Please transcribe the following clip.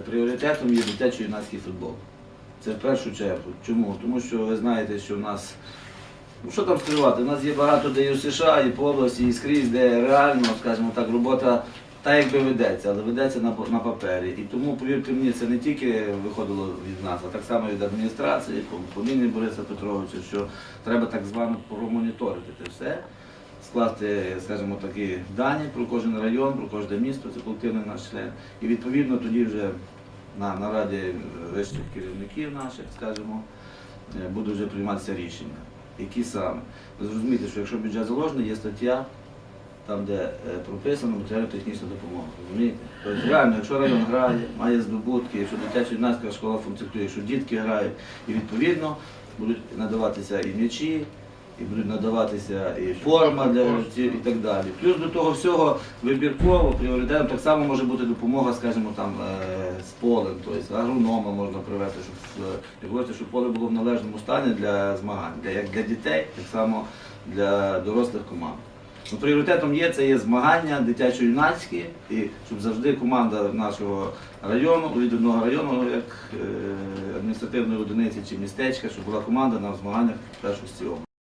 пріоритетом є дитячо-юнацький футбол. Це в першу чергу. Чому? Тому що ви знаєте, що в нас, ну що там скривати, у нас є багато де і в США, і по області, і скрізь, де реально, скажімо так, робота та якби ведеться, але ведеться на, на папері. І тому, повірте мені, це не тільки виходило від нас, а так само від адміністрації, по, по Бориса Петровича, що треба так звано промоніторити це все, скласти, скажімо, такі дані про кожен район, про кожне місто, це колективний наш член. І відповідно тоді вже на нараді вищих керівників наших, скажімо, е, буде вже прийматися рішення. Які саме? Ви зрозумієте, що якщо бюджет заложений, є стаття, там, де е, прописано матеріально-технічна допомога. Розумієте? Тобто реально, якщо район грає, має здобутки, якщо дитяча юнацька школа функціонує, якщо дітки грають, і відповідно будуть надаватися і м'ячі, і будуть надаватися і форма для гравців і так далі. Плюс до того всього вибірково, пріоритетом так само може бути допомога, скажімо, там е, з полем, тобто агронома можна привести, щоб е, як щоб поле було в належному стані для змагань, для, як для дітей, так само для дорослих команд. Ну, пріоритетом є це є змагання дитячо-юнацькі, і щоб завжди команда нашого району, від одного району, як е, адміністративної одиниці чи містечка, щоб була команда на змаганнях першості області.